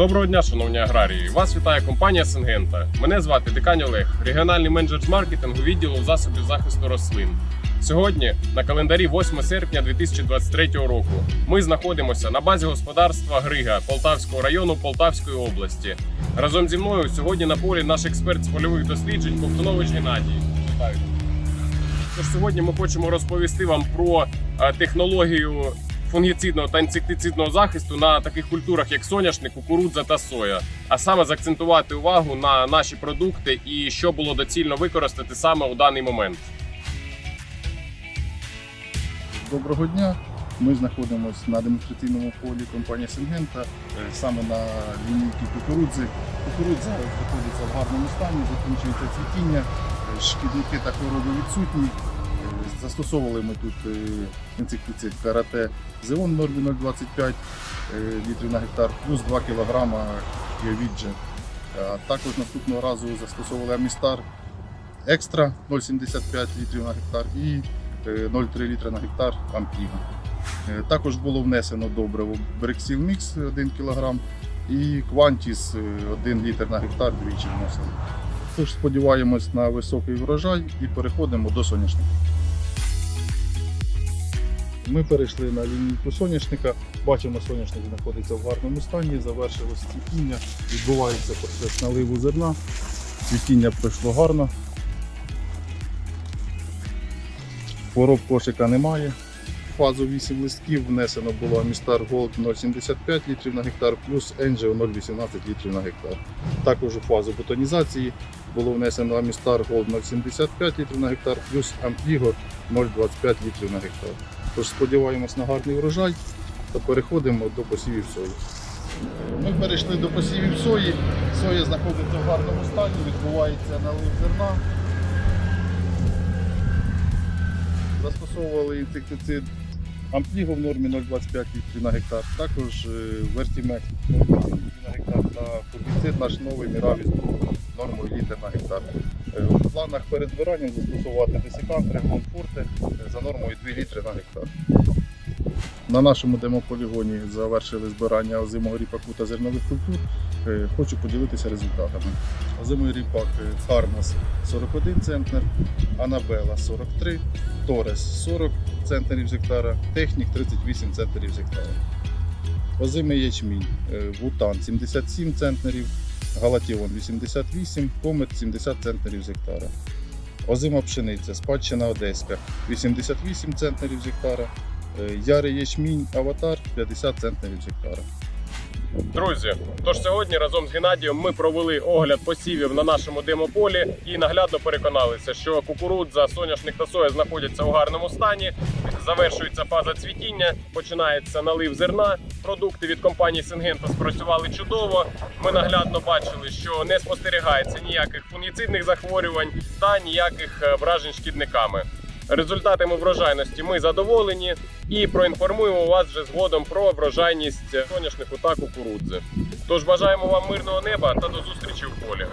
Доброго дня, шановні аграрії! Вас вітає компанія Сингента. Мене звати Дикань Олег, регіональний менеджер з маркетингу відділу засобів захисту рослин. Сьогодні на календарі 8 серпня 2023 року. Ми знаходимося на базі господарства Грига Полтавського району Полтавської області. Разом зі мною сьогодні на полі наш експерт з польових досліджень Ковтунович Геннадій. Тож сьогодні ми хочемо розповісти вам про е, технологію фунгіцидного та інсектицидного захисту на таких культурах, як соняшник, кукурудза та соя, а саме заакцентувати увагу на наші продукти і що було доцільно використати саме у даний момент. Доброго дня. Ми знаходимося на демонстраційному полі компанії Сингента, е, саме на лінійці кукурудзи. Кукурудза знаходиться в гарному стані, закінчується цвітіння, е, шкідники та хвороби відсутні. Е, Застосовували ми тут е, інсектицид карате Зеон в нормі 0,25 е, літрів на гектар, плюс 2 кг Йовіджа. Також наступного разу застосовували Амістар Екстра 0,75 літрів на гектар і е, 0,3 літра на гектар Ампіга. Е, Також було внесено добриво Брексіл Мікс 1 кг і Квантіс 1 літр на гектар двічі вносили. Тож сподіваємось на високий врожай і переходимо до соняшника. Ми перейшли на лінійку соняшника. Бачимо, соняшник знаходиться в гарному стані, завершилось цвітіння, відбувається процес наливу зерна. Цвітіння пройшло гарно. Хвороб кошика немає. Фазу 8 листків внесено було Амістар Голд 0,75 літрів на гектар плюс Енджіо 0,18 літрів на гектар. Також у фазу бутонізації було внесено Амістар Голд 0,75 літрів на гектар плюс Ампліго 0,25 літрів на гектар. Тож сподіваємось на гарний врожай та переходимо до посівів сої. Ми перейшли до посівів сої. Соя знаходиться в гарному стані, відбувається налив зерна. Застосовували інсектицид Ампліго в нормі 0,25 літрів на гектар, також е, Вертімек 0,8 літрів на гектар та фунгіцид наш новий Міравіс нормою літр на гектар. Е, В планах перед збиранням застосувати десикант Реглон Форте е, за нормою 2 літри на гектар. На нашому демополігоні завершили збирання озимого ріпаку та зернових культур. Е, Хочу поділитися результатами. Озимий ріпак Фармас 41 центнер, Анабела 43, Торес 40 центнерів з гектара, Технік 38 центнерів з гектара. Озимий ячмінь Вутан 77 центнерів, Галатіон 88, Комет 70 центнерів з гектара. Озима пшениця, спадщина Одеська 88 центнерів з гектара. Е, Ярий ячмінь Аватар 50 центнерів з гектара. Друзі, тож сьогодні разом з Геннадієм ми провели огляд посівів на нашому демополі і наглядно переконалися, що кукурудза, соняшник та соя знаходяться у гарному стані. Завершується фаза цвітіння, починається налив зерна. Продукти від компанії Сингента спрацювали чудово. Ми наглядно бачили, що не спостерігається ніяких фунгіцидних захворювань та ніяких е, вражень шкідниками. Результатами врожайності ми задоволені і проінформуємо вас вже згодом про врожайність соняшнику та кукурудзи. Тож бажаємо вам мирного неба та до зустрічі в полі.